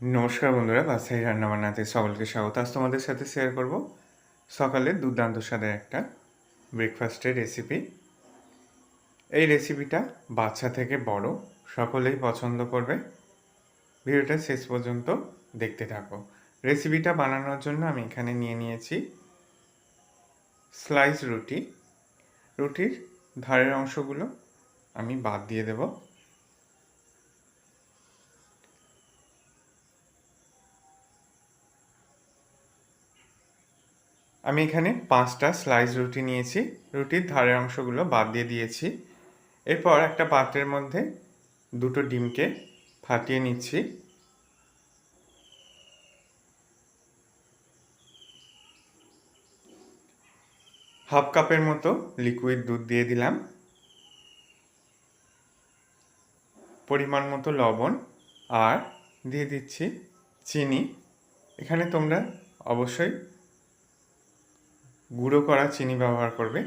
নমস্কার বন্ধুরা বাসাই রান্না বান্নাতে সকলকে স্বাগত। আজ তোমাদের সাথে শেয়ার করব সকালে দুর্দান্ত স্বাদের একটা ব্রেকফাস্টের রেসিপি এই রেসিপিটা বাচ্চা থেকে বড় সকলেই পছন্দ করবে। ভিডিওটা শেষ পর্যন্ত দেখতে থাকো। রেসিপিটা বানানোর জন্য আমি এখানে নিয়ে নিয়েছি স্লাইস রুটি। রুটির ধারের অংশগুলো আমি বাদ দিয়ে দেবো। আমি এখানে পাঁচটা স্লাইস রুটি নিয়েছি। রুটির ধারের অংশগুলো বাদ দিয়ে দিয়েছি। এরপর একটা পাত্রের মধ্যে দুটো ডিমকে ফাটিয়ে নিচ্ছি। হাফ কাপের মতো লিকুইড দুধ দিয়ে দিলাম। পরিমাণ মতো লবণ আর দিয়ে দিচ্ছি চিনি। এখানে তোমরা অবশ্যই গুঁড়ো করা চিনি ব্যবহার করবে।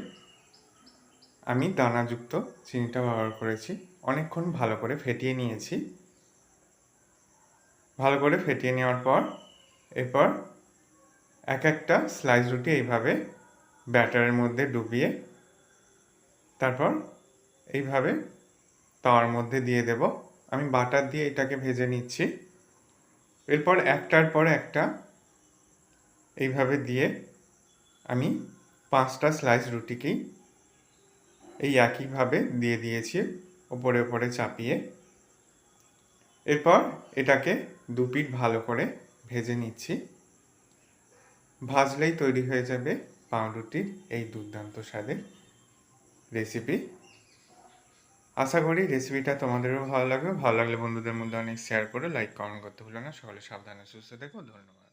আমি দানাযুক্ত চিনিটা ব্যবহার করেছি। অনেকক্ষণ ভালো করে ফেটিয়ে নিয়েছি। ভালো করে ফেটিয়ে নেওয়ার পর, এরপর এক একটা স্লাইস রুটি এইভাবে ব্যাটারের মধ্যে ডুবিয়ে তারপর এইভাবে তাওয়ার মধ্যে দিয়ে দেব। আমি বাটার দিয়ে এটাকে ভেজে নিচ্ছি। এরপর একটার পর একটা এইভাবে দিয়ে আমি পাঁচটা স্লাইস রুটিকেই এই একইভাবে দিয়ে দিয়েছি, ওপরে ওপরে চাপিয়ে। এরপর এটাকে দু পিঠ ভালো করে ভেজে নিচ্ছি। ভাজলেই তৈরি হয়ে যাবে পাউরুটির এই দুর্দান্ত স্বাদের রেসিপি আশা করি রেসিপিটা তোমাদেরও ভালো লাগবে। ভালো লাগলে বন্ধুদের মধ্যে অনেক শেয়ার করে লাইক কমেন্ট করতে ভুলো না। সকলে সাবধানে, সুস্থ থেকো। ধন্যবাদ।